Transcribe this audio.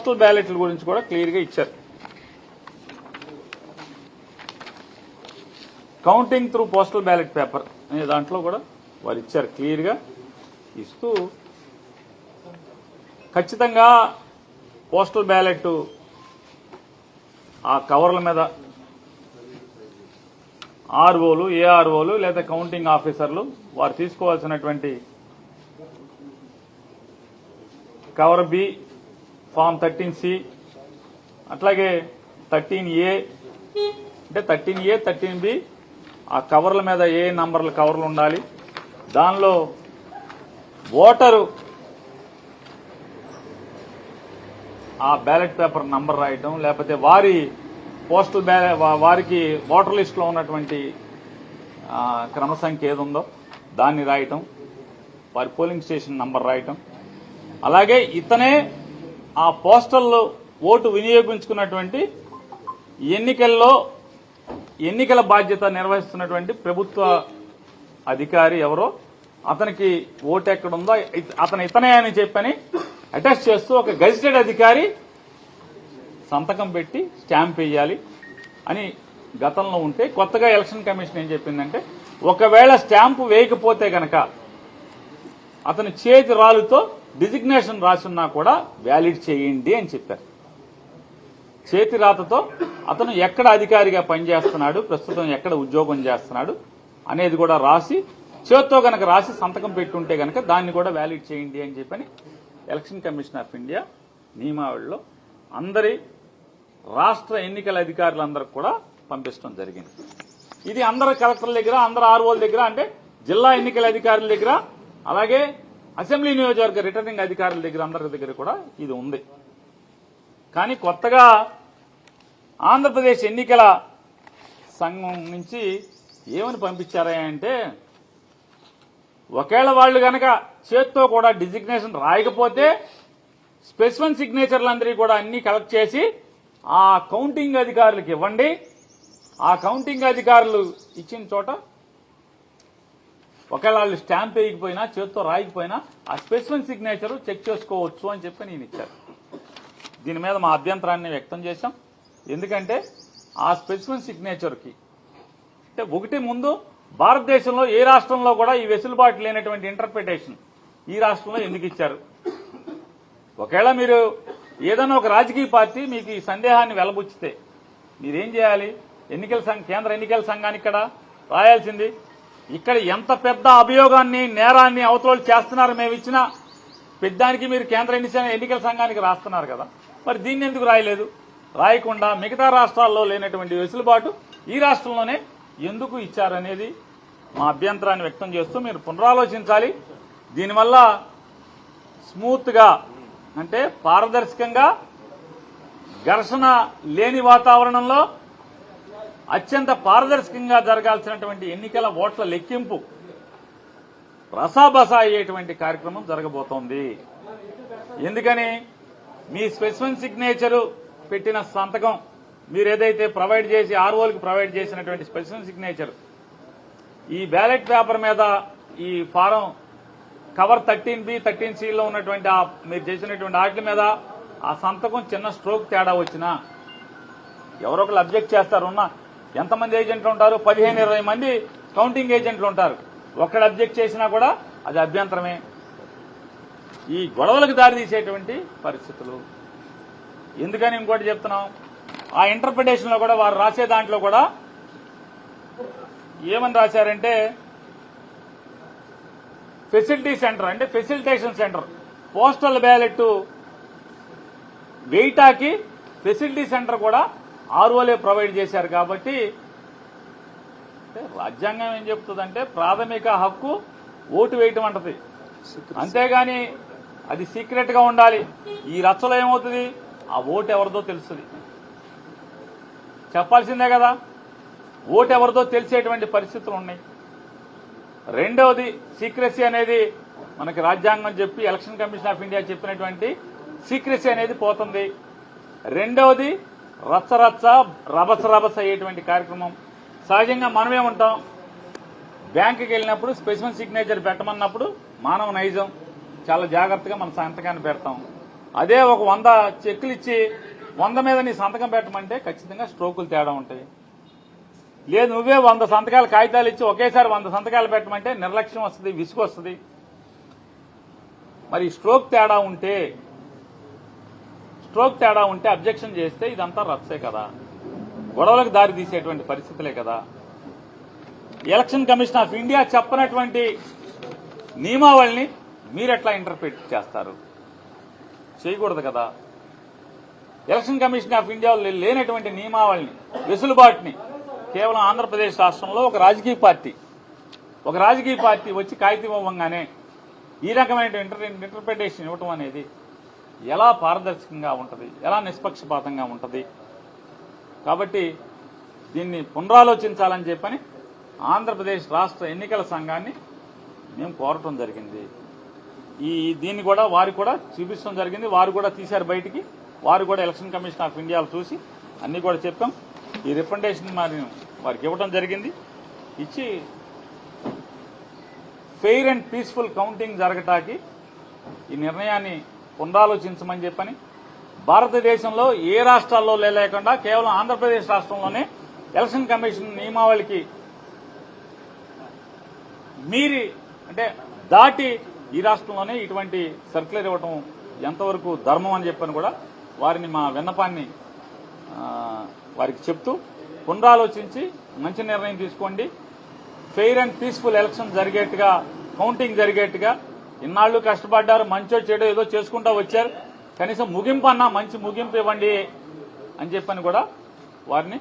Postal బ్యాలెట్ల గురించి కూడా క్లియర్గా ఇచ్చారు. Counting through postal ballot paper అనే దాంట్లో కూడా వారు ఇచ్చారు క్లియర్గా. ఇస్తూ ఖచ్చితంగా పోస్టల్ బ్యాలెట్ ఆ కవర్ల మీద ఆర్ఓలు ఏఆర్ఓలు లేదా కౌంటింగ్ ఆఫీసర్లు వారు తీసుకోవాల్సినటువంటి cover B form thirteen C. అట్లాగే థర్టీన్ ఏ. అంటే థర్టీన్ ఏ థర్టీన్ బి. ఆ కవర్ల మీద ఏ నంబర్ల కవర్లు ఉండాలి. దానిలో ఓటరు ఆ బ్యాలెట్ పేపర్ నంబర్ రాయటం లేకపోతే వారి పోస్టల్ బ్యాలె వారికి ఓటర్ లిస్టులో ఉన్నటువంటి క్రమ సంఖ్య ఏది ఉందో దాన్ని రాయటం వారి పోలింగ్ స్టేషన్ నంబర్ రాయటం. అలాగే ఇతనే ఆ పోస్టల్లో ఓటు వినియోగించుకున్నటువంటి ఎన్నికల్లో ఎన్నికల బాధ్యత నిర్వహిస్తున్నటువంటి ప్రభుత్వ అధికారి ఎవరో అతనికి ఓటు ఎక్కడుందో అతను ఇతనే అని చెప్పని అటాచ్ చేస్తూ ఒక గజిటెడ్ అధికారి సంతకం పెట్టి స్టాంప్ వేయాలి అని గతంలో ఉంటే కొత్తగా ఎలక్షన్ కమిషన్ ఏం చెప్పిందంటే ఒకవేళ స్టాంపు వేయకపోతే గనక అతని చేతి రాలుతో డిజిగ్నేషన్ రాసున్నా కూడా వ్యాలిడ్ చేయండి అని చెప్పారు. చేతి రాతతో అతను ఎక్కడ అధికారిగా పనిచేస్తున్నాడు ప్రస్తుతం ఎక్కడ ఉద్యోగం చేస్తున్నాడు అనేది కూడా రాసి చేత్తో గనక రాసి సంతకం పెట్టుంటే గనక దాన్ని కూడా వ్యాలిడ్ చేయండి అని చెప్పని ఎలక్షన్ కమిషన్ ఆఫ్ ఇండియా నియమావళిలో అందరి రాష్ట్ర ఎన్నికల అధికారులందరికి కూడా పంపించడం జరిగింది. ఇది అందరు కలెక్టర్ల దగ్గర అందరు ఆర్ఓల దగ్గర అంటే జిల్లా ఎన్నికల అధికారుల దగ్గర అలాగే అసెంబ్లీ నియోజకవర్గ రిటర్నింగ్ అధికారుల దగ్గర అందరి దగ్గర కూడా ఇది ఉంది. కానీ కొత్తగా ఆంధ్రప్రదేశ్ ఎన్నికల సంఘం నుంచి ఏమని పంపించారా అంటే ఒకవేళ వాళ్ళు గనక చేత్తో కూడా డిజిగ్నేషన్ రాయకపోతే స్పెసిఫన్ సిగ్నేచర్లందరికీ కూడా అన్ని కలెక్ట్ చేసి ఆ కౌంటింగ్ అధికారులకు ఇవ్వండి. ఆ కౌంటింగ్ అధికారులు ఇచ్చిన చోట ఒకవేళ వాళ్ళు స్టాంప్ వేయకపోయినా చేత్తో రాయకపోయినా ఆ స్పెసిఫిక్ సిగ్నేచర్ చెక్ చేసుకోవచ్చు అని చెప్పి నేను ఇచ్చారు దీని మీద మా అభ్యంతరాన్ని వ్యక్తం చేశాం. ఎందుకంటే ఆ స్పెసిఫిక్ సిగ్నేచర్కి అంటే ఒకటి ముందు భారతదేశంలో ఏ రాష్ట్రంలో కూడా ఈ వెసులుబాటు లేనటువంటి ఇంటర్ప్రిటేషన్ ఈ రాష్ట్రంలో ఎందుకు ఇచ్చారు? ఒకవేళ మీరు ఏదైనా ఒక రాజకీయ పార్టీ మీకు ఈ సందేహాన్ని వెలబుచ్చితే మీరేం చేయాలి? ఎన్నికల సంఘ కేంద్ర ఎన్నికల సంఘానికి ఇక్కడ రాయాల్సింది ఇక్కడ ఎంత పెద్ద అభియోగాన్ని నేరాన్ని అవతలలు చేస్తున్నారు మేము ఇచ్చిన పెద్దానికి మీరు కేంద్ర ఎన్నికల సంఘానికి రాస్తున్నారు కదా. మరి దీన్ని ఎందుకు రాయలేదు? రాయకుండా మిగతా రాష్ట్రాల్లో లేనటువంటి వెసులుబాటు ఈ రాష్ట్రంలోనే ఎందుకు ఇచ్చారనేది మా అభ్యంతరాన్ని వ్యక్తం చేస్తూ మీరు పునరాలోచించాలి. దీనివల్ల స్మూత్గా అంటే పారదర్శకంగా ఘర్షణ లేని వాతావరణంలో అత్యంత పారదర్శకంగా జరగాల్సినటువంటి ఎన్నికల ఓట్ల లెక్కింపు రసాబసా అయ్యేటువంటి కార్యక్రమం జరగబోతోంది. ఎందుకని? మీ స్పెసిఫిక్ సిగ్నేచరు పెట్టిన సంతకం మీరు ఏదైతే ప్రొవైడ్ చేసి ఆర్ఓలకు ప్రొవైడ్ చేసినటువంటి స్పెసిఫిక్ సిగ్నేచర్ ఈ బ్యాలెట్ పేపర్ మీద ఈ form cover thirteen B thirteen సిలో ఉన్నటువంటి ఆ మీరు చేసినటువంటి వాటి మీద ఆ సంతకం చిన్న స్ట్రోక్ తేడా వచ్చినా ఎవరో ఒకరు అబ్జెక్ట్ చేస్తారు ఉన్నా ఎంతమంది ఏజెంట్లు ఉంటారు? పదిహేను ఇరవై మంది కౌంటింగ్ ఏజెంట్లు ఉంటారు. ఒక్కడ అబ్జెక్ట్ చేసినా కూడా అది అభ్యంతరమే. ఈ గొడవలకు దారితీసేటువంటి పరిస్థితులు. ఎందుకని ఇంకోటి చెప్తున్నాం? ఆ ఇంటర్ప్రిటేషన్లో కూడా వారు రాసే దాంట్లో కూడా ఏమని రాశారంటే ఫెసిలిటీ సెంటర్ అంటే ఫెసిలిటేషన్ సెంటర్ పోస్టల్ బ్యాలెట్ వెయిటాకి ఫెసిలిటీ సెంటర్ కూడా ఆర్ఓలే ప్రొవైడ్ చేశారు కాబట్టి రాజ్యాంగం ఏం చెప్తుందంటే ప్రాథమిక హక్కు ఓటు వేయటం అంటది. అంతేగాని అది సీక్రెట్గా ఉండాలి. ఈ రచ్చలో ఏమవుతుంది? ఆ ఓటు ఎవరిదో తెలుస్తుంది. చెప్పాల్సిందే కదా ఓటు ఎవరిదో తెలిసేటువంటి పరిస్థితులు ఉన్నాయి. రెండవది సీక్రెసీ అనేది మనకి రాజ్యాంగం చెప్పి ఎలక్షన్ కమిషన్ ఆఫ్ ఇండియా చెప్పినటువంటి సీక్రెసీ అనేది పోతుంది. రెండవది రచ్చరచ్చ రభస రభస అయ్యేటువంటి కార్యక్రమం. సహజంగా మనమేముంటాం బ్యాంకుకి వెళ్ళినప్పుడు స్పెసిఫిక్ సిగ్నేచర్ పెట్టమన్నప్పుడు మానవ నైజం. చాలా జాగ్రత్తగా మన సంతకాన్ని పెడతాం. అదే ఒక వంద చెక్కులు ఇచ్చి వంద మీద నీ సంతకం పెట్టమంటే ఖచ్చితంగా స్ట్రోకులు తేడా ఉంటాయి. లేదు నువ్వే వంద సంతకాలు కాగితాలు ఇచ్చి ఒకేసారి వంద సంతకాలు పెట్టమంటే నిర్లక్ష్యం వస్తుంది విసుగు వస్తుంది. మరి స్ట్రోక్ తేడా ఉంటే స్ట్రోక్ తేడా ఉంటే అబ్జెక్షన్ చేస్తే ఇదంతా రచ్చే కదా. గొడవలకు దారి తీసేటువంటి పరిస్థితులే కదా. ఎలక్షన్ కమిషన్ ఆఫ్ ఇండియా చెప్పనటువంటి నియమావళిని మీరెట్లా ఇంటర్ప్రిట్ చేస్తారు? చేయకూడదు కదా. ఎలక్షన్ కమిషన్ ఆఫ్ ఇండియాలో లేనటువంటి నియమావళిని వెసులుబాటుని కేవలం ఆంధ్రప్రదేశ్ రాష్ట్రంలో ఒక రాజకీయ పార్టీ ఒక రాజకీయ పార్టీ వచ్చి కాగితం ఇవ్వంగానే ఈ రకమైన ఇంటర్ ఇంటర్ప్రిటేషన్ ఇవ్వటం అనేది ఎలా పారదర్శకంగా ఉంటుంది ఎలా నిష్పక్షపాతంగా ఉంటుంది. కాబట్టి దీన్ని పునరాలోచించాలని చెప్పని ఆంధ్రప్రదేశ్ రాష్ట్ర ఎన్నికల సంఘాన్ని మేము కోరటం జరిగింది. ఈ దీన్ని కూడా వారు కూడా చూపించడం జరిగింది. వారు కూడా తీశారు బయటికి. వారు కూడా ఎలక్షన్ కమిషన్ ఆఫ్ ఇండియాలో చూసి అన్నీ కూడా చెప్పాం. ఈ రిప్రజెంటేషన్ మరి వారికి ఇవ్వడం జరిగింది. ఇచ్చి ఫెయిర్ అండ్ పీస్ఫుల్ కౌంటింగ్ జరగటానికి ఈ నిర్ణయాన్ని పునరాలోచించమని చెప్పని భారతదేశంలో ఏ రాష్ట్రాల్లో లేకుండా కేవలం ఆంధ్రప్రదేశ్ రాష్ట్రంలోనే ఎలక్షన్ కమిషన్ నియమావళికి మీరి అంటే దాటి ఈ రాష్ట్రంలోనే ఇటువంటి సర్క్యులర్ ఇవ్వటం ఎంతవరకు ధర్మం అని చెప్పని కూడా వారిని మా విన్నపాన్ని వారికి చెప్తూ పునరాలోచించి మంచి నిర్ణయం తీసుకోండి. ఫెయిర్ అండ్ పీస్ఫుల్ ఎలక్షన్ జరిగేట్టుగా కౌంటింగ్ జరిగేట్టుగా ఇన్నాళ్ళు కష్టపడ్డారు మంచో చెడో ఏదో చేసుకుంటా వచ్చారు. కనీసం ముగింపు అన్నా మంచి ముగింపు ఇవ్వండి అని చెప్పని కూడా వారిని